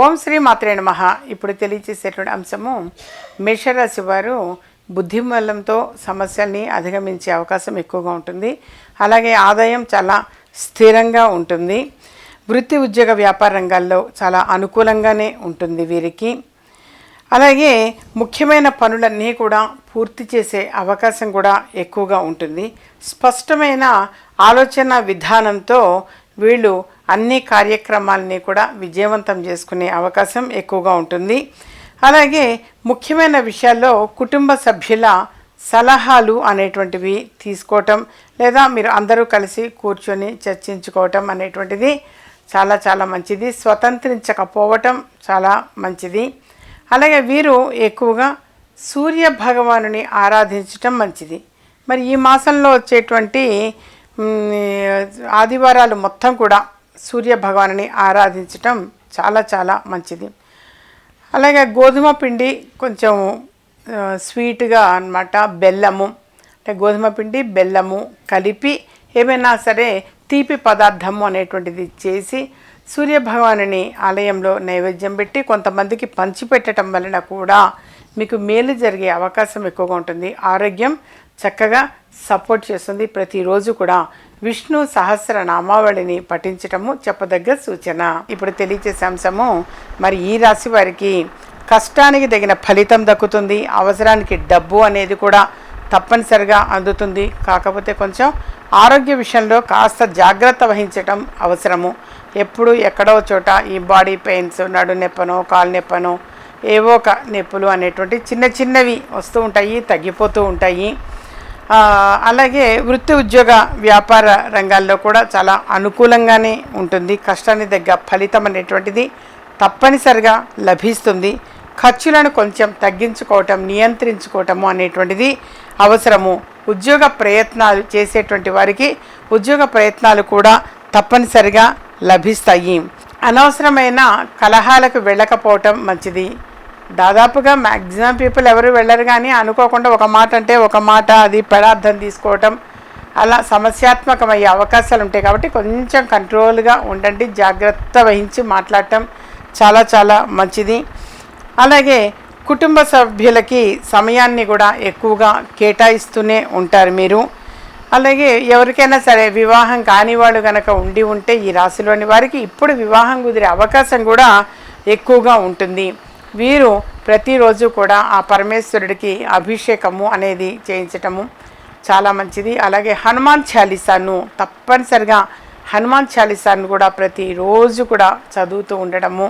ఓం శ్రీ మాత్రే నమ. ఇప్పుడు తెలియచేసేటువంటి అంశము మేషరాశి వారు బుద్ధిమల్లంతో సమస్యల్ని అధిగమించే అవకాశం ఎక్కువగా ఉంటుంది. అలాగే ఆదాయం చాలా స్థిరంగా ఉంటుంది. వృత్తి ఉద్యోగ వ్యాపార రంగాల్లో చాలా అనుకూలంగానే ఉంటుంది వీరికి. అలాగే ముఖ్యమైన పనులన్నీ కూడా పూర్తి చేసే అవకాశం కూడా ఎక్కువగా ఉంటుంది. స్పష్టమైన ఆలోచన విధానంతో వీళ్ళు అన్ని కార్యక్రమాలని కూడా విజయవంతం చేసుకునే అవకాశం ఎక్కువగా ఉంటుంది. అలాగే ముఖ్యమైన విషయాల్లో కుటుంబ సభ్యుల సలహాలు అనేటువంటివి తీసుకోవటం లేదా మీరు అందరూ కలిసి కూర్చొని చర్చించుకోవటం అనేటువంటిది చాలా చాలా మంచిది. స్వతంత్రించకపోవటం చాలా మంచిది. అలాగే వీరు ఎక్కువగా సూర్య భగవానుని ఆరాధించటం మంచిది. మరి ఈ మాసంలో వచ్చేటువంటి ఆదివారాలు మొత్తం కూడా సూర్య భగవానుని ఆరాధించటం చాలా చాలా మంచిది. అలాగే గోధుమ పిండి కొంచెం స్వీట్గా అన్నమాట బెల్లము. అంటే గోధుమ పిండి బెల్లము కలిపి ఏమైనా సరే తీపి పదార్థము అనేటువంటిది చేసి సూర్యభగవానుని ఆలయంలో నైవేద్యం పెట్టి కొంతమందికి పంచిపెట్టడం వలన కూడా మీకు మేలు జరిగే అవకాశం ఎక్కువగా ఉంటుంది. ఆరోగ్యం చక్కగా సపోర్ట్ చేస్తుంది. ప్రతిరోజు కూడా విష్ణు సహస్ర నామావళిని పఠించటము చెప్పదగ్గ సూచన. ఇప్పుడు తెలియచేసే అంశము మరి ఈ రాశి వారికి కష్టానికి తగిన ఫలితం దక్కుతుంది అవసరానికి డబ్బు అనేది కూడా తప్పనిసరిగా అందుతుంది. కాకపోతే కొంచెం ఆరోగ్య విషయంలో కాస్త జాగ్రత్త వహించటం అవసరము. ఎప్పుడు ఎక్కడో చోట ఈ బాడీ పెయిన్స్ నడు నొప్పనో కాలు నొప్పనో ఏవో ఒక నొప్పులు అనేటువంటి చిన్న చిన్నవి వస్తూ ఉంటాయి తగ్గిపోతూ ఉంటాయి. అలాగే వృత్తి ఉద్యోగ వ్యాపార రంగాల్లో కూడా చాలా అనుకూలంగానే ఉంటుంది. కష్టాన్ని దగ్గర ఫలితం అనేటువంటిది తప్పనిసరిగా లభిస్తుంది. ఖర్చులను కొంచెం తగ్గించుకోవటం నియంత్రించుకోవటము అనేటువంటిది అవసరము. ఉద్యోగ ప్రయత్నాలు చేసేటువంటి వారికి ఉద్యోగ ప్రయత్నాలు కూడా తప్పనిసరిగా లభిస్తాయి. అనవసరమైన కలహాలకు వెళ్ళకపోవటం మంచిది. దాదాపుగా మ్యాక్సిమం పీపుల్ ఎవరు వెళ్ళరు కానీ అనుకోకుండా ఒక మాట అంటే ఒక మాట అది పదార్థం తీసుకోవటం అలా సమస్యాత్మకమయ్యే అవకాశాలు ఉంటాయి కాబట్టి కొంచెం కంట్రోల్గా ఉండండి జాగ్రత్త వహించి మాట్లాడటం చాలా చాలా మంచిది. అలాగే కుటుంబ సభ్యులకి సమయాన్ని కూడా ఎక్కువగా కేటాయిస్తూనే ఉంటారు మీరు. అలాగే ఎవరికైనా సరే వివాహం కాని వాళ్ళు కనుక ఉండి ఉంటే ఈ రాశిలోని వారికి ఇప్పుడు వివాహం కుదిరే అవకాశం కూడా ఎక్కువగా ఉంటుంది. వీరు ప్రతిరోజు కూడా ఆ పరమేశ్వరుడికి అభిషేకము అనేది చేయించటము చాలా మంచిది. అలాగే హనుమాన్ చాలీసాను తప్పనిసరిగా హనుమాన్ చాలీసాను కూడా ప్రతిరోజు కూడా చదువుతూ ఉండడము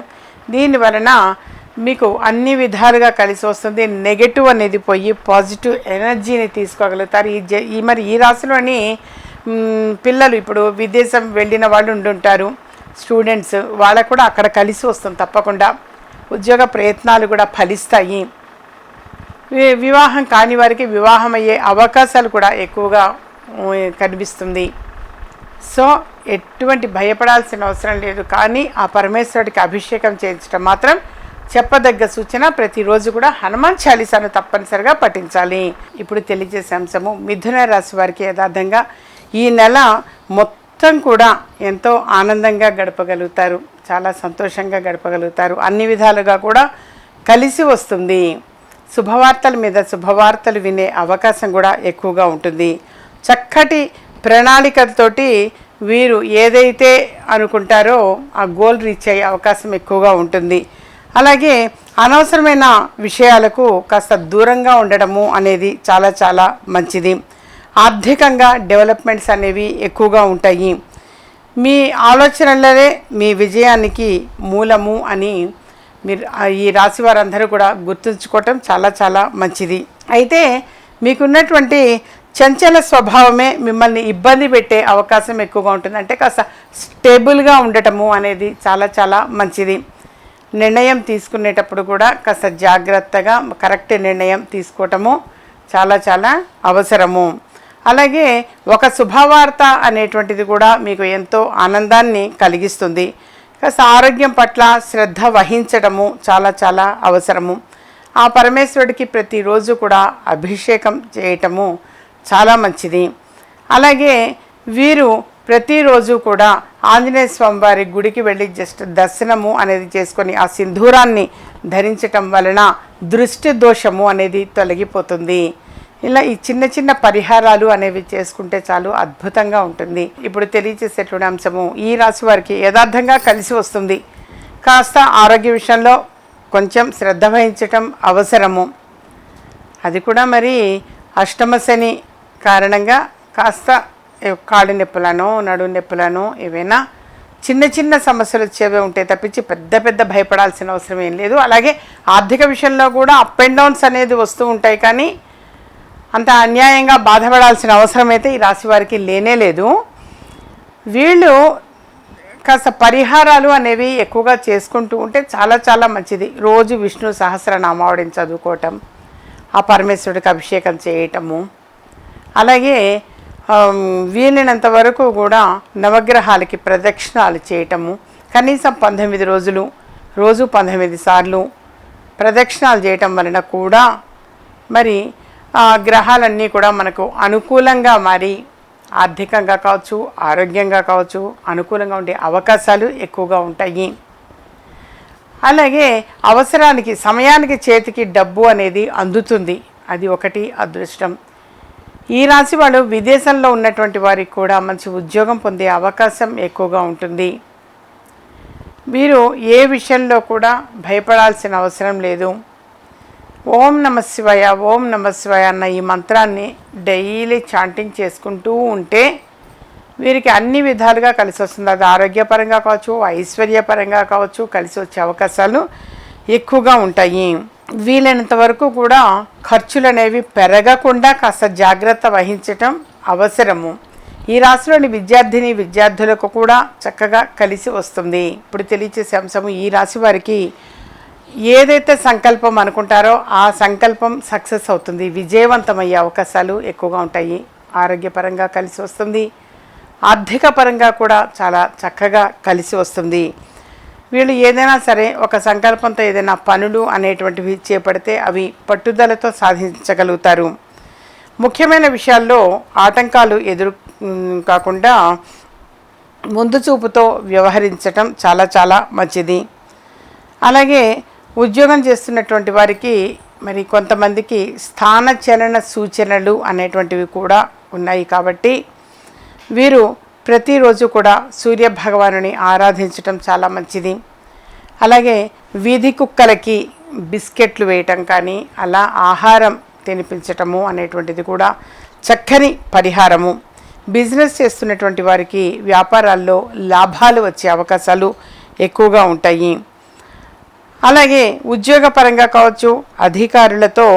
దీని వలన మీకు అన్ని విధాలుగా కలిసి వస్తుంది. నెగటివ్ అనేది పోయి పాజిటివ్ ఎనర్జీని తీసుకోగలుగుతారు. ఈ జ ఈ మరి ఈ రాశిలోని పిల్లలు ఇప్పుడు విదేశం వెళ్ళిన వాళ్ళు ఉండుంటారు. స్టూడెంట్స్ వాళ్ళకు కూడా అక్కడ కలిసి వస్తుంది తప్పకుండా. ఉద్యోగ ప్రయత్నాలు కూడా ఫలిస్తాయి. వివాహం కాని వారికి వివాహం అయ్యే అవకాశాలు కూడా ఎక్కువగా కనిపిస్తుంది. సో ఎటువంటి భయపడాల్సిన అవసరం లేదు. కానీ ఆ పరమేశ్వరుడికి అభిషేకం చేయించడం మాత్రం చెప్పదగ్గ సూచన. ప్రతిరోజు కూడా హనుమాన్ చాలీసాను తప్పనిసరిగా పఠించాలి. ఇప్పుడు తెలియజేసే అంశము మిథున రాశి వారికి యథార్థంగా ఈ నెల మొత్తం మొత్తం కూడా ఎంతో ఆనందంగా గడపగలుగుతారు. చాలా సంతోషంగా గడపగలుగుతారు. అన్ని విధాలుగా కూడా కలిసి వస్తుంది. శుభవార్తల మీద శుభవార్తలు వినే అవకాశం కూడా ఎక్కువగా ఉంటుంది. చక్కటి ప్రణాళికలతోటి వీరు ఏదైతే అనుకుంటారో ఆ గోల్ రీచ్ అయ్యే అవకాశం ఎక్కువగా ఉంటుంది. అలాగే అనవసరమైన విషయాలకు కాస్త దూరంగా ఉండడము అనేది చాలా చాలా మంచిది. ఆర్థికంగా డెవలప్మెంట్స్ అనేవి ఎక్కువగా ఉంటాయి. మీ ఆలోచనలనే మీ విజయానికి మూలము అని మీరు ఈ రాశి వారందరూ కూడా గుర్తుంచుకోవటం చాలా చాలా మంచిది. అయితే మీకున్నటువంటి చంచల స్వభావమే మిమ్మల్ని ఇబ్బంది పెట్టే అవకాశం ఎక్కువగా ఉంటుంది. అంటే కాస్త స్టేబుల్గా ఉండటము అనేది చాలా చాలా మంచిది. నిర్ణయం తీసుకునేటప్పుడు కూడా కాస్త జాగ్రత్తగా కరెక్ట్ నిర్ణయం తీసుకోవటము చాలా చాలా అవసరము. అలాగే ఒక శుభవార్త అనేటువంటిది కూడా మీకు ఎంతో ఆనందాన్ని కలిగిస్తుంది. కాస్త ఆరోగ్యం పట్ల శ్రద్ధ వహించడము చాలా చాలా అవసరము. ఆ పరమేశ్వరుడికి ప్రతిరోజు కూడా అభిషేకం చేయటము చాలా మంచిది. అలాగే వీరు ప్రతిరోజు కూడా ఆంజనేయ స్వామి వారి గుడికి వెళ్ళి జస్ట్ దర్శనము అనేది చేసుకొని ఆ సింధూరాన్ని ధరించటం వలన దృష్టి దోషము అనేది తొలగిపోతుంది. ఇలా ఈ చిన్న చిన్న పరిహారాలు అనేవి చేసుకుంటే చాలు అద్భుతంగా ఉంటుంది. ఇప్పుడు తెలియచేసేటువంటి అంశము ఈ రాశి వారికి యథార్థంగా కలిసి వస్తుంది. కాస్త ఆరోగ్య విషయంలో కొంచెం శ్రద్ధ వహించటం అవసరము. అది కూడా మరి అష్టమ శని కారణంగా కాస్త ఏ- కాళ్ళు నొప్పులను నడు నొప్పులను ఏవైనా చిన్న చిన్న సమస్యలు వచ్చేవే ఉంటాయి తప్పించి పెద్ద పెద్ద భయపడాల్సిన అవసరం ఏం లేదు. అలాగే ఆర్థిక విషయంలో కూడా అప్ అండ్ డౌన్స్ అనేది వస్తూ ఉంటాయి కానీ అంత అన్యాయంగా బాధపడాల్సిన అవసరం అయితే ఈ రాశి వారికి లేనే లేదు. వీళ్ళు కాస్త పరిహారాలు అనేవి ఎక్కువగా చేసుకుంటూ ఉంటే చాలా చాలా మంచిది. రోజు విష్ణు సహస్రనామావడిని చదువుకోవటం ఆ పరమేశ్వరుడికి అభిషేకం చేయటము. అలాగే వీలైనంత వరకు కూడా నవగ్రహాలకి ప్రదక్షిణాలు చేయటము. కనీసం పంతొమ్మిది రోజులు రోజు పంతొమ్మిది సార్లు ప్రదక్షిణాలు చేయటం వలన కూడా మరి గ్రహాలన్నీ కూడా మనకు అనుకూలంగా మారి ఆర్థికంగా కావచ్చు ఆరోగ్యంగా కావచ్చు అనుకూలంగా ఉండే అవకాశాలు ఎక్కువగా ఉంటాయి. అలాగే అవసరానికి సమయానికి చేతికి డబ్బు అనేది అందుతుంది. అది ఒకటి అదృష్టం. ఈ రాశి వాళ్ళు విదేశంలో ఉన్నటువంటి వారికి కూడా మంచి ఉద్యోగం పొందే అవకాశం ఎక్కువగా ఉంటుంది. వీరు ఏ విషయంలో కూడా భయపడాల్సిన అవసరం లేదు. ఓం నమ శివాయ ఓం నమ శివాయ అన్న ఈ మంత్రాన్ని డైలీ చాంటింగ్ చేసుకుంటూ ఉంటే వీరికి అన్ని విధాలుగా కలిసి వస్తుంది. అది ఆరోగ్యపరంగా కావచ్చు ఐశ్వర్యపరంగా కావచ్చు కలిసి వచ్చే అవకాశాలు ఎక్కువగా ఉంటాయి. వీలైనంత వరకు కూడా ఖర్చులు అనేవి పెరగకుండా కాస్త జాగ్రత్త వహించటం అవసరము. ఈ రాశిలోని విద్యార్థిని విద్యార్థులకు కూడా చక్కగా కలిసి వస్తుంది. ఇప్పుడు తెలియచేసే అంశము ఈ రాశి వారికి ఏదైతే సంకల్పం అనుకుంటారో ఆ సంకల్పం సక్సెస్ అవుతుంది. విజయవంతమయ్యే అవకాశాలు ఎక్కువగా ఉంటాయి. ఆరోగ్యపరంగా కలిసి వస్తుంది. ఆర్థిక పరంగా కూడా చాలా చక్కగా కలిసి వస్తుంది. వీళ్ళు ఏదైనా సరే ఒక సంకల్పంతో ఏదైనా పనులు అనేటువంటివి చేపడితే అవి పట్టుదలతో సాధించగలుగుతారు. ముఖ్యమైన విషయాల్లో ఆటంకాలు ఎదురు కాకుండా ముందు చూపుతో వ్యవహరించటం చాలా చాలా మంచిది. అలాగే ఉద్యోగం చేస్తున్నటువంటి వారికి మరి కొంతమందికి స్థాన చలన సూచనలు అనేటువంటివి కూడా ఉన్నాయి కాబట్టి వీరు ప్రతిరోజు కూడా సూర్య భగవానుని ఆరాధించటం చాలా మంచిది. అలాగే వీధి కుక్కలకి బిస్కెట్లు వేయటం కానీ అలా ఆహారం తినిపించటము అనేటువంటిది కూడా చక్కని పరిహారము. బిజినెస్ చేస్తున్నటువంటి వారికి వ్యాపారాల్లో లాభాలు వచ్చే అవకాశాలు ఎక్కువగా ఉంటాయి. అలాగే ఉద్యోగపరంగా కావచ్చు అధికారులతో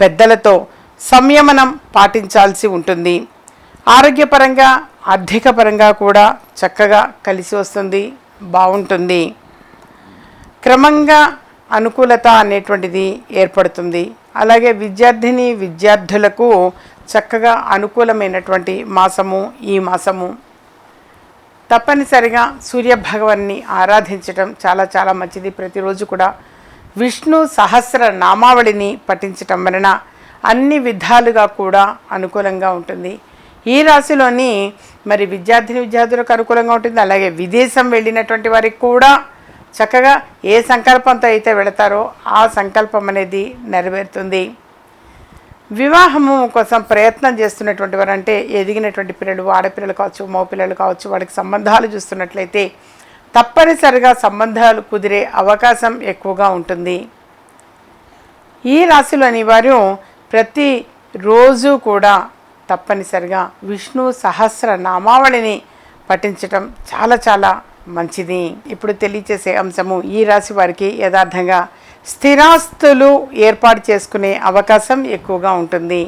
పెద్దలతో సంయమనం పాటించాల్సి ఉంటుంది. ఆరోగ్యపరంగా ఆర్థిక పరంగా కూడా చక్కగా కలిసి వస్తుంది బాగుంటుంది. క్రమంగా అనుకూలత అనేటువంటిది ఏర్పడుతుంది. అలాగే విద్యార్థిని విద్యార్థులకు చక్కగా అనుకూలమైనటువంటి మాసము ఈ మాసము తప్పనిసరిగా సూర్య భగవాన్ని ఆరాధించటం చాలా చాలా మంచిది. ప్రతిరోజు కూడా విష్ణు సహస్ర నామావళిని పఠించటం వలన అన్ని విధాలుగా కూడా అనుకూలంగా ఉంటుంది. ఈ రాశిలోని మరి విద్యార్థిని విద్యార్థులకు అనుకూలంగా ఉంటుంది. అలాగే విదేశం వెళ్ళినటువంటి వారికి కూడా చక్కగా ఏ సంకల్పంతో అయితే వెళతారో ఆ సంకల్పం అనేది నెరవేరుతుంది. వివాహము కోసం ప్రయత్నం చేస్తున్నటువంటి వారు అంటే ఎదిగినటువంటి పిల్లలు ఆడపిల్లలు కావచ్చు మగపిల్లలు కావచ్చు వాడికి సంబంధాలు చూస్తున్నట్లయితే తప్పనిసరిగా సంబంధాలు కుదిరే అవకాశం ఎక్కువగా ఉంటుంది. ఈ రాశిలోని వారు ప్రతి రోజు కూడా తప్పనిసరిగా విష్ణు సహస్ర నామావళిని పఠించటం చాలా చాలా మంచిది. ఇప్పుడు తెలియచేసే అంశము ఈ రాశి వారికి యథార్థంగా స్థిరాస్తులు ఏర్పాటు చేసుకునే అవకాశం ఎక్కువగా ఉంటుంది.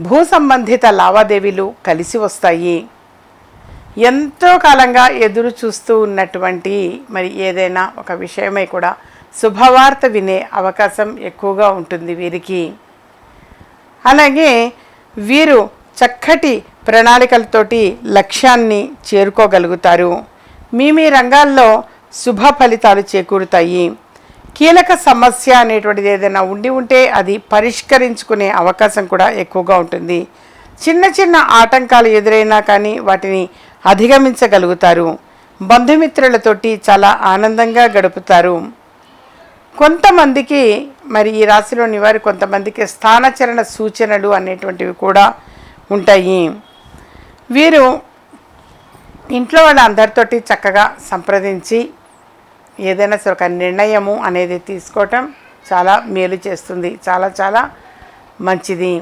భూ సంబంధిత లావాదేవీలు కలిసి వస్తాయి. ఎంతో కాలంగా ఎదురు చూస్తూ ఉన్నటువంటి మరి ఏదైనా ఒక విషయమై కూడా శుభవార్త వినే అవకాశం ఎక్కువగా ఉంటుంది వీరికి. అలాగే వీరు చక్కటి ప్రణాళికలతోటి లక్ష్యాన్ని చేరుకోగలుగుతారు. మీ మీ రంగాల్లో శుభ ఫలితాలు చేకూరుతాయి. కీలక సమస్య అనేటువంటిది ఏదైనా ఉండి ఉంటే అది పరిష్కరించుకునే అవకాశం కూడా ఎక్కువగా ఉంటుంది. చిన్న చిన్న ఆటంకాలు ఎదురైనా కానీ వాటిని అధిగమించగలుగుతారు. బంధుమిత్రులతోటి చాలా ఆనందంగా గడుపుతారు. కొంతమందికి మరి ఈ రాశిలోని వారి కొంతమందికి స్థానచరణ సూచనలు అనేటువంటివి కూడా ఉంటాయి. వీరు ఇంట్లో వాళ్ళ అందరితోటి చక్కగా సంప్రదించి ఏదైనా సరే ఒక నిర్ణయము అనేది తీసుకోవటం చాలా మేలు చేస్తుంది. చాలా చాలా మంచిది.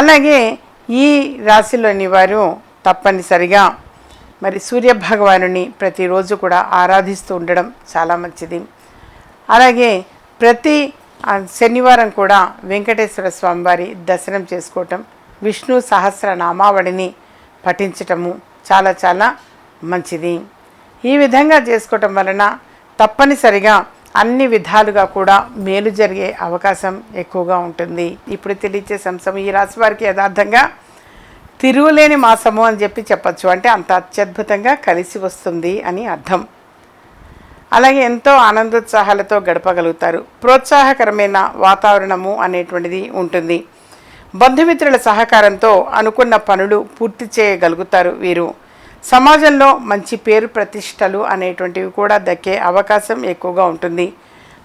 అలాగే ఈ రాశిలోని వారు తప్పనిసరిగా మరి సూర్యభగవానుని ప్రతిరోజు కూడా ఆరాధిస్తూ ఉండడం చాలా మంచిది. అలాగే ప్రతి శనివారం కూడా వెంకటేశ్వర స్వామివారి దర్శనం చేసుకోవటం విష్ణు సహస్ర నామావళిని పఠించటము చాలా చాలా మంచిది. ఈ విధంగా చేసుకోవటం వలన తప్పనిసరిగా అన్ని విధాలుగా కూడా మేలు జరిగే అవకాశం ఎక్కువగా ఉంటుంది. ఇప్పుడు తెలియచే సంసం ఈ రాశి వారికి యథార్థంగా తిరుగులేని మాసము అని చెప్పి చెప్పచ్చు. అంటే అంత అత్యద్భుతంగా కలిసి వస్తుంది అని అర్థం. అలాగే ఎంతో ఆనందోత్సాహాలతో గడపగలుగుతారు. ప్రోత్సాహకరమైన వాతావరణము అనేటువంటిది ఉంటుంది. బంధుమిత్రుల సహకారంతో అనుకున్న పనులు పూర్తి చేయగలుగుతారు వీరు. సమాజంలో మంచి పేరు ప్రతిష్టలు అనేటువంటివి కూడా దక్కే అవకాశం ఎక్కువగా ఉంటుంది.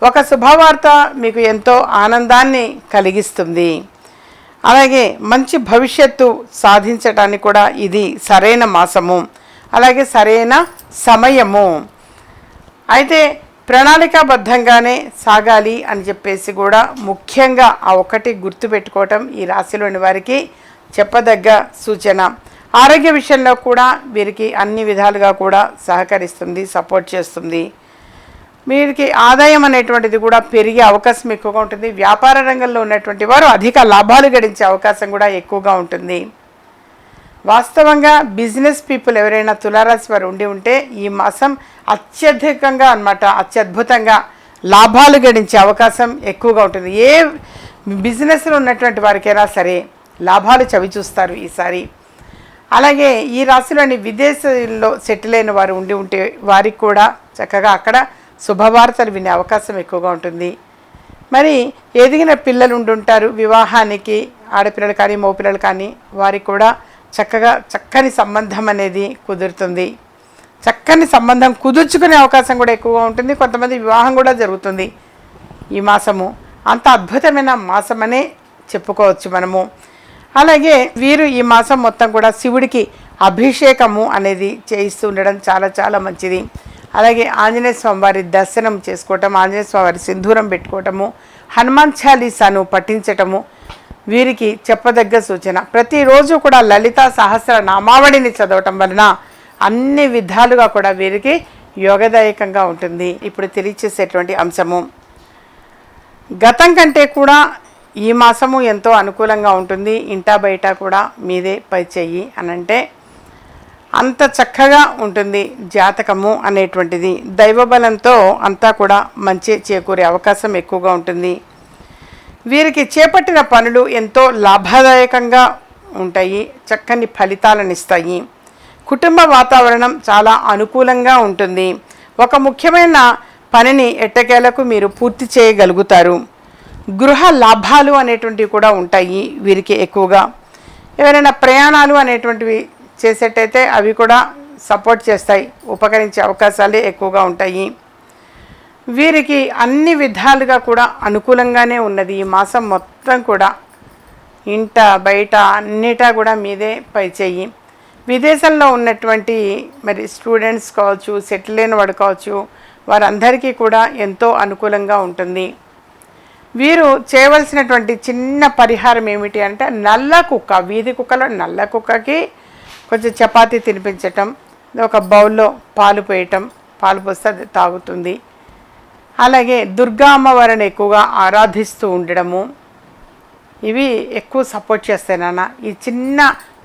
ఒక శుభవార్త మీకు ఎంతో ఆనందాన్ని కలిగిస్తుంది. అలాగే మంచి భవిష్యత్తు సాధించడానికి కూడా ఇది సరైన మాసము. అలాగే సరైన సమయము. అయితే ప్రణాళికాబద్ధంగానే సాగాలి అని చెప్పేసి కూడా ముఖ్యంగా ఆ ఒకటి గుర్తుపెట్టుకోవటం ఈ రాశిలోని వారికి చెప్పదగ్గ సూచన. ఆరోగ్య విషయంలో కూడా వీరికి అన్ని విధాలుగా కూడా సహకరిస్తుంది సపోర్ట్ చేస్తుంది. వీరికి ఆదాయం అనేటువంటిది కూడా పెరిగే అవకాశం ఎక్కువగా ఉంటుంది. వ్యాపార రంగంలో ఉన్నటువంటి వారు అధిక లాభాలు గడించే అవకాశం కూడా ఎక్కువగా ఉంటుంది. వాస్తవంగా బిజినెస్ పీపుల్ ఎవరైనా తులారాశి వారు ఉండి ఉంటే ఈ మాసం అత్యధికంగా అన్నమాట అత్యద్భుతంగా లాభాలు గడించే అవకాశం ఎక్కువగా ఉంటుంది. ఏ బిజినెస్లో ఉన్నటువంటి వారికైనా సరే లాభాలు చవి చూస్తారు ఈసారి. అలాగే ఈ రాశిలోని విదేశాల్లో సెటిల్ అయిన వారు ఉండి ఉంటే వారికి కూడా చక్కగా అక్కడ శుభవార్తలు వినే అవకాశం ఎక్కువగా ఉంటుంది. మరి ఎదిగిన పిల్లలు ఉండుంటారు వివాహానికి ఆడపిల్లలు కానీ మగపిల్లలు కానీ వారికి కూడా చక్కగా చక్కని సంబంధం అనేది కుదురుతుంది. చక్కని సంబంధం కుదుర్చుకునే అవకాశం కూడా ఎక్కువగా ఉంటుంది. కొంతమంది వివాహం కూడా జరుగుతుంది ఈ మాసము. అంత అద్భుతమైన మాసమనే చెప్పుకోవచ్చు మనము. అలాగే వీరు ఈ మాసం మొత్తం కూడా శివుడికి అభిషేకము అనేది చేయిస్తూ ఉండడం చాలా చాలా మంచిది. అలాగే ఆంజనేయ స్వామి వారి దర్శనం చేసుకోవటం ఆంజనేయ స్వామి వారి సింధూరం పెట్టుకోవటము హనుమాన్ చాలీసాను పఠించటము వీరికి చెప్పదగ్గ సూచన. ప్రతిరోజు కూడా లలిత సహస్ర నామావళిని చదవటం వలన అన్ని విధాలుగా కూడా వీరికి యోగదాయకంగా ఉంటుంది. ఇప్పుడు తెలియచేసేటువంటి అంశము. గతం కంటే కూడా ఈ మాసము ఎంతో అనుకూలంగా ఉంటుంది. ఇంటా బయట కూడా మీదే పై చెయ్యి అని అంటే అంత చక్కగా ఉంటుంది జాతకము అనేటువంటిది. దైవబలంతో అంతా కూడా మంచి చేకూరే అవకాశం ఎక్కువగా ఉంటుంది. వీరికి చేపట్టిన పనులు ఎంతో లాభదాయకంగా ఉంటాయి. చక్కని ఫలితాలను ఇస్తాయి కుటుంబ వాతావరణం చాలా అనుకూలంగా ఉంటుంది. ఒక ముఖ్యమైన పనిని ఎట్టకేలకు మీరు పూర్తి చేయగలుగుతారు. గృహ లాభాలు అనేటువంటివి కూడా ఉంటాయి వీరికి ఎక్కువగా. ఎవరైనా ప్రయాణాలు అనేటువంటివి చేసేటైతే అవి కూడా సపోర్ట్ చేస్తాయి ఉపకరించే అవకాశాలే ఎక్కువగా ఉంటాయి. వీరికి అన్ని విధాలుగా కూడా అనుకూలంగానే ఉన్నది. ఈ మాసం మొత్తం కూడా ఇంట బయట అన్నిటా కూడా మీదే పై విదేశంలో ఉన్నటువంటి మరి స్టూడెంట్స్ కావచ్చు సెటిల్ అయిన వాడు కావచ్చు వారందరికీ కూడా ఎంతో అనుకూలంగా ఉంటుంది. వీరు చేయవలసినటువంటి చిన్న పరిహారం ఏమిటి అంటే నల్ల కుక్క వీధి కుక్కలో నల్ల కుక్కకి కొంచెం చపాతీ తినిపించటం ఒక బౌల్లో పాలు పోయటం పాలు పోస్తే అది తాగుతుంది. అలాగే దుర్గా అమ్మవారిని ఎక్కువగా ఆరాధిస్తూ ఉండడము. ఇవి ఎక్కువ సపోర్ట్ చేస్తాయి నాన్న. ఈ చిన్న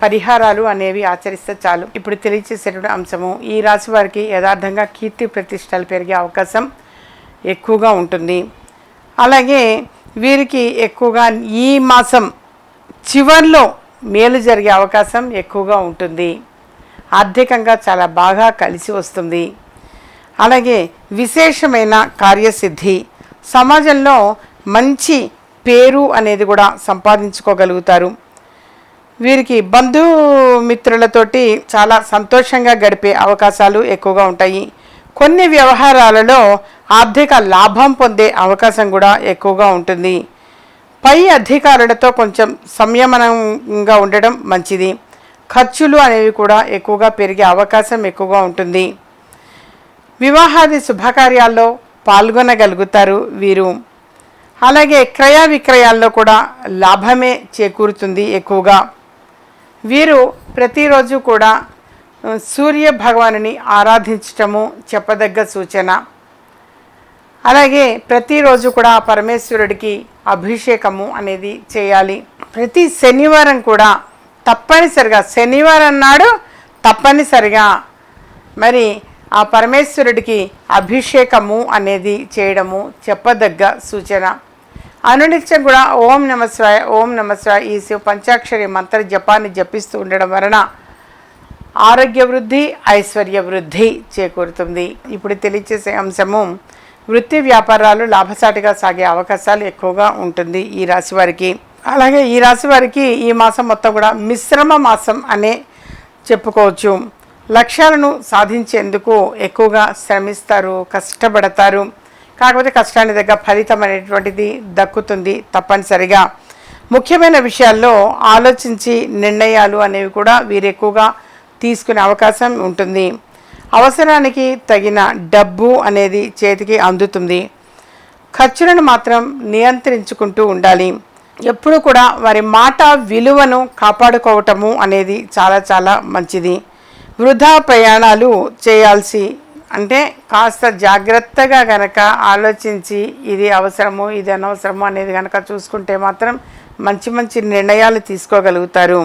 పరిహారాలు అనేవి ఆచరిస్తే చాలు. ఇప్పుడు తెలియచేసేటువంటి అంశము ఈ రాశి వారికి యథార్థంగా కీర్తి ప్రతిష్టలు పెరిగే అవకాశం ఎక్కువగా ఉంటుంది. అలాగే వీరికి ఎక్కువగా ఈ మాసం చివర్లో మేలు జరిగే అవకాశం ఎక్కువగా ఉంటుంది. ఆర్థికంగా చాలా బాగా కలిసి వస్తుంది. అలాగే విశేషమైన కార్యసిద్ధి. సమాజంలో మంచి పేరు అనేది కూడా సంపాదించుకోగలుగుతారు. వీరికి బంధుమిత్రులతోటి చాలా సంతోషంగా గడిపే అవకాశాలు ఎక్కువగా ఉంటాయి. కొన్ని వ్యవహారాలలో ఆర్థిక లాభం పొందే అవకాశం కూడా ఎక్కువగా ఉంటుంది. పై అధికారులతో కొంచెం సంయమనంగా ఉండడం మంచిది. ఖర్చులు అనేవి కూడా ఎక్కువగా పెరిగే అవకాశం ఎక్కువగా ఉంటుంది. వివాహాది శుభకార్యాల్లో పాల్గొనగలుగుతారు వీరు. అలాగే క్రయ విక్రయాల్లో కూడా లాభమే చేకూరుతుంది ఎక్కువగా. వీరు ప్రతిరోజు కూడా సూర్య భగవానుని ఆరాధించటము చెప్పదగ్గ సూచన. అలాగే ప్రతిరోజు కూడా పరమేశ్వరుడికి అభిషేకము అనేది చేయాలి. ప్రతి శనివారం కూడా తప్పనిసరిగా శనివారం నాడు తప్పనిసరిగా మరి ఆ పరమేశ్వరుడికి అభిషేకము అనేది చేయడము చెప్పదగ్గ సూచన. అనునిత్యం కూడా ఓం నమస్వాయ ఓం నమస్వాయ ఈ శివ పంచాక్షరి మంత్ర జపాన్ని జపిస్తూ ఉండడం వలన ఆరోగ్య వృద్ధి ఐశ్వర్య వృద్ధి చేకూరుతుంది. ఇప్పుడు తెలియచేసే అంశము వృత్తి వ్యాపారాలు లాభసాటిగా సాగే అవకాశాలు ఎక్కువగా ఉంటుంది ఈ రాశి వారికి. అలాగే ఈ రాశి వారికి ఈ మాసం మొత్తం కూడా మిశ్రమ మాసం అనే చెప్పుకోవచ్చు. లక్ష్యాలను సాధించేందుకు ఎక్కువగా శ్రమిస్తారు కష్టపడతారు. కాకపోతే కష్టాన్ని దగ్గర ఫలితం అనేటువంటిది దక్కుతుంది తప్పనిసరిగా. ముఖ్యమైన విషయాల్లో ఆలోచించి నిర్ణయాలు అనేవి కూడా వీరు ఎక్కువగా తీసుకునే అవకాశం ఉంటుంది. అవసరానికి తగిన డబ్బు అనేది చేతికి అందుతుంది. ఖర్చులను మాత్రం నియంత్రించుకుంటూ ఉండాలి. ఎప్పుడు కూడా వారి మాట విలువను కాపాడుకోవటము అనేది చాలా చాలా మంచిది. వృధా ప్రయాణాలు చేయాల్సి అంటే కాస్త జాగ్రత్తగా గనక ఆలోచించి ఇది అవసరము ఇది అనవసరము అనేది కనుక చూసుకుంటే మాత్రం మంచి మంచి నిర్ణయాలు తీసుకోగలుగుతారు.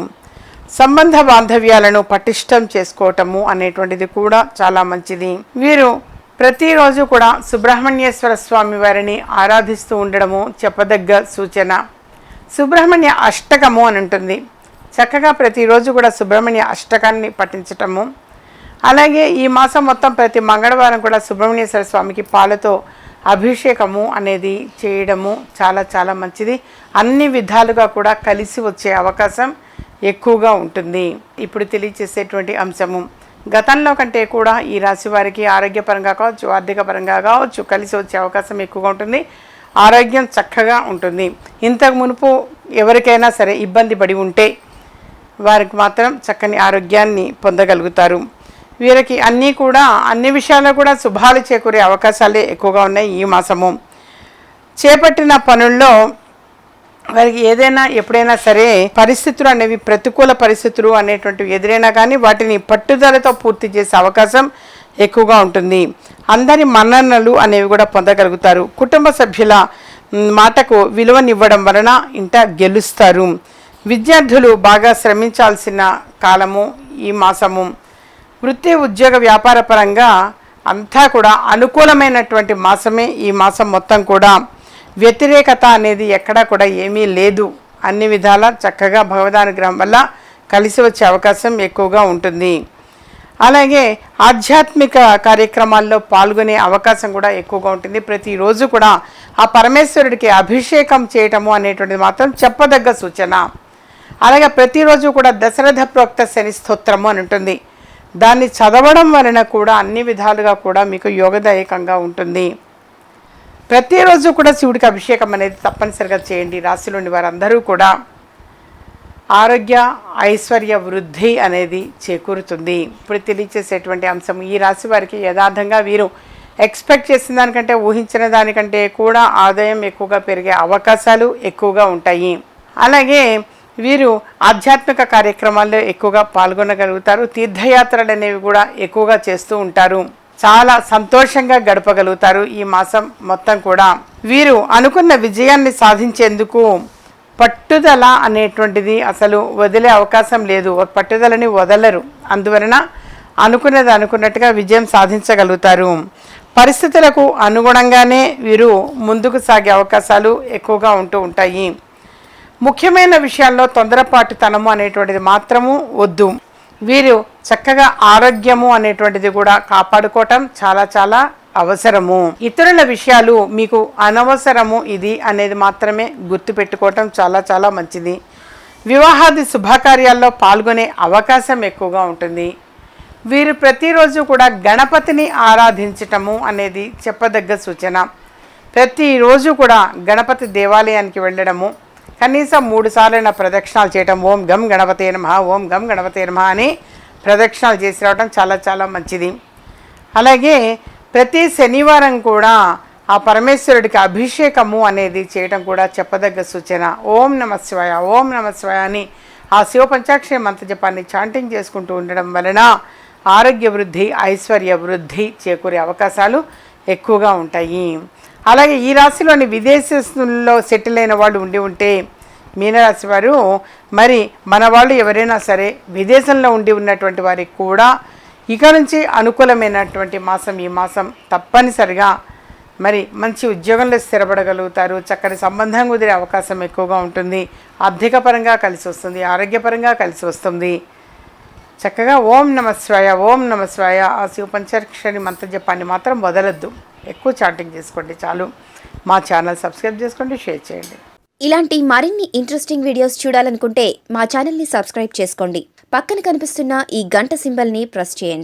సంబంధ బాంధవ్యాలను పటిష్టం చేసుకోవటము అనేటువంటిది కూడా చాలా మంచిది. వీరు ప్రతిరోజు కూడా సుబ్రహ్మణ్యేశ్వర స్వామి వారిని ఆరాధిస్తూ ఉండడము చెప్పదగ్గ సూచన. సుబ్రహ్మణ్య అష్టకము అని ఉంటుంది. చక్కగా ప్రతిరోజు కూడా సుబ్రహ్మణ్య అష్టకాన్ని పఠించటము. అలాగే ఈ మాసం మొత్తం ప్రతి మంగళవారం కూడా సుబ్రహ్మణ్యేశ్వర స్వామికి పాలతో అభిషేకము అనేది చేయడము చాలా చాలా మంచిది. అన్ని విధాలుగా కూడా కలిసి వచ్చే అవకాశం. ఎక్కువగా ఉంటుంది. ఇప్పుడు తెలియచేసేటువంటి అంశము. గతంలో కంటే కూడా ఈ రాశి వారికి ఆరోగ్యపరంగా కావచ్చు ఆర్థిక పరంగా కావచ్చు కలిసి వచ్చే అవకాశం ఎక్కువగా ఉంటుంది. ఆరోగ్యం చక్కగా ఉంటుంది. ఇంతకు మునుపు ఎవరికైనా సరే ఇబ్బంది పడి ఉంటే వారికి మాత్రం చక్కని ఆరోగ్యాన్ని పొందగలుగుతారు. వీరికి అన్నీ కూడా అన్ని విషయాల్లో కూడా శుభాలు చేకూరే అవకాశాలే ఎక్కువగా ఉన్నాయి ఈ మాసము. చేపట్టిన పనుల్లో వారికి ఏదైనా ఎప్పుడైనా సరే పరిస్థితులు అనేవి ప్రతికూల పరిస్థితులు అనేటువంటివి ఎదురైనా కానీ వాటిని పట్టుదలతో పూర్తి చేసే అవకాశం ఎక్కువగా ఉంటుంది. అందరి మన్ననలు అనేవి కూడా పొందగలుగుతారు. కుటుంబ సభ్యుల మాటకు విలువనివ్వడం వలన ఇంట గెలుస్తారు. విద్యార్థులు బాగా శ్రమించాల్సిన కాలము ఈ మాసము. వృత్తి ఉద్యోగ వ్యాపార పరంగా అంతా కూడా అనుకూలమైనటువంటి మాసమే ఈ మాసం మొత్తం కూడా. వ్యతిరేకత అనేది ఎక్కడా కూడా ఏమీ లేదు. అన్ని విధాలా చక్కగా భగవదానుగ్రహం వల్ల కలిసి వచ్చే అవకాశం ఎక్కువగా ఉంటుంది. అలాగే ఆధ్యాత్మిక కార్యక్రమాల్లో పాల్గొనే అవకాశం కూడా ఎక్కువగా ఉంటుంది. ప్రతిరోజు కూడా ఆ పరమేశ్వరుడికి అభిషేకం చేయటము అనేటువంటిది మాత్రం చెప్పదగ్గ సూచన. అలాగే ప్రతిరోజు కూడా దశరథ ప్రోక్త శని స్తోత్రము అని ఉంటుంది. దాన్ని చదవడం వలన కూడా అన్ని విధాలుగా కూడా మీకు యోగదాయకంగా ఉంటుంది. ప్రతిరోజు కూడా శివుడికి అభిషేకం అనేది తప్పనిసరిగా చేయండి. రాశిలోని వారందరూ కూడా ఆరోగ్య ఐశ్వర్య వృద్ధి అనేది చేకూరుతుంది. ఇప్పుడు తెలియచేసేటువంటి అంశం ఈ రాశి వారికి యథార్థంగా వీరు ఎక్స్పెక్ట్ చేసిన దానికంటే ఊహించిన దానికంటే కూడా ఆదాయం ఎక్కువగా పెరిగే అవకాశాలు ఎక్కువగా ఉంటాయి. అలాగే వీరు ఆధ్యాత్మిక కార్యక్రమాల్లో ఎక్కువగా పాల్గొనగలుగుతారు. తీర్థయాత్రలు అనేవి కూడా ఎక్కువగా చేస్తూ ఉంటారు. చాలా సంతోషంగా గడపగలుగుతారు ఈ మాసం మొత్తం కూడా. వీరు అనుకున్న విజయాన్ని సాధించేందుకు పట్టుదల అనేటువంటిది అసలు వదిలే అవకాశం లేదు. పట్టుదలని వదలరు. అందువలన అనుకున్నది అనుకున్నట్టుగా విజయం సాధించగలుగుతారు. పరిస్థితులకు అనుగుణంగానే వీరు ముందుకు సాగే అవకాశాలు ఎక్కువగా ఉంటూ ఉంటాయి. ముఖ్యమైన విషయాల్లో తొందరపాటుతనము అనేటువంటిది మాత్రము వద్దు. వీరు చక్కగా ఆరోగ్యము అనేటువంటిది కూడా కాపాడుకోవటం చాలా చాలా అవసరము. ఇతరుల విషయాలు మీకు అనవసరము ఇది అనేది మాత్రమే గుర్తుపెట్టుకోవటం చాలా చాలా మంచిది. వివాహాది శుభకార్యాల్లో పాల్గొనే అవకాశం ఎక్కువగా ఉంటుంది. వీరు ప్రతిరోజు కూడా గణపతిని ఆరాధించటము అనేది చెప్పదగ్గ సూచన. ప్రతిరోజు కూడా గణపతి దేవాలయానికి వెళ్ళడము కనీసం మూడు సార్లైన ప్రదక్షిణాలు చేయటం ఓం గం గణపతే నమ ఓం గం గణపతే నమ అని ప్రదక్షిణాలు చేసి రావడం చాలా చాలా మంచిది. అలాగే ప్రతి శనివారం కూడా ఆ పరమేశ్వరుడికి అభిషేకము అనేది చేయడం కూడా చెప్పదగ్గ సూచన. ఓం నమ శివాయ ఓం నమ శివాయ అని ఆ శివ పంచాక్షరి మంత్ర జపాన్ని చాంటింగ్ చేసుకుంటూ ఉండడం వలన ఆరోగ్య వృద్ధి ఐశ్వర్య వృద్ధి చేకూరే అవకాశాలు ఎక్కువగా ఉంటాయి. అలాగే ఈ రాశిలోని విదేశంలో సెటిల్ అయిన వాళ్ళు ఉండి ఉంటే మీనరాశి వారు మరి మన వాళ్ళు ఎవరైనా సరే విదేశంలో ఉండి ఉన్నటువంటి వారికి కూడా ఇక నుంచి అనుకూలమైనటువంటి మాసం ఈ మాసం తప్పనిసరిగా మరి మంచి ఉద్యోగంలో స్థిరపడగలుగుతారు చక్కని సంబంధం కుదిరే అవకాశం ఎక్కువగా ఉంటుంది ఆర్థికపరంగా కలిసి వస్తుంది ఆరోగ్యపరంగా కలిసి వస్తుంది. చక్కగా ఓం నమ శివాయ ఓం నమ శివాయ ఆ శివ పంచాక్షరి మంత్ర జపాన్ని మాత్రం వదలద్దు. ఎక్కువ చాటింగ్ చేసుకోండి చాలు. మా ఛానల్ సబ్స్క్రైబ్ చేసుకోండి షేర్ చేయండి. ఇలాంటి మరిన్ని ఇంట్రెస్టింగ్ వీడియోస్ చూడాలనుకుంటే మా ఛానల్ని సబ్స్క్రైబ్ చేసుకోండి. పక్కన కనిపిస్తున్న ఈ గంట సింబల్ని ప్రెస్ చేయండి.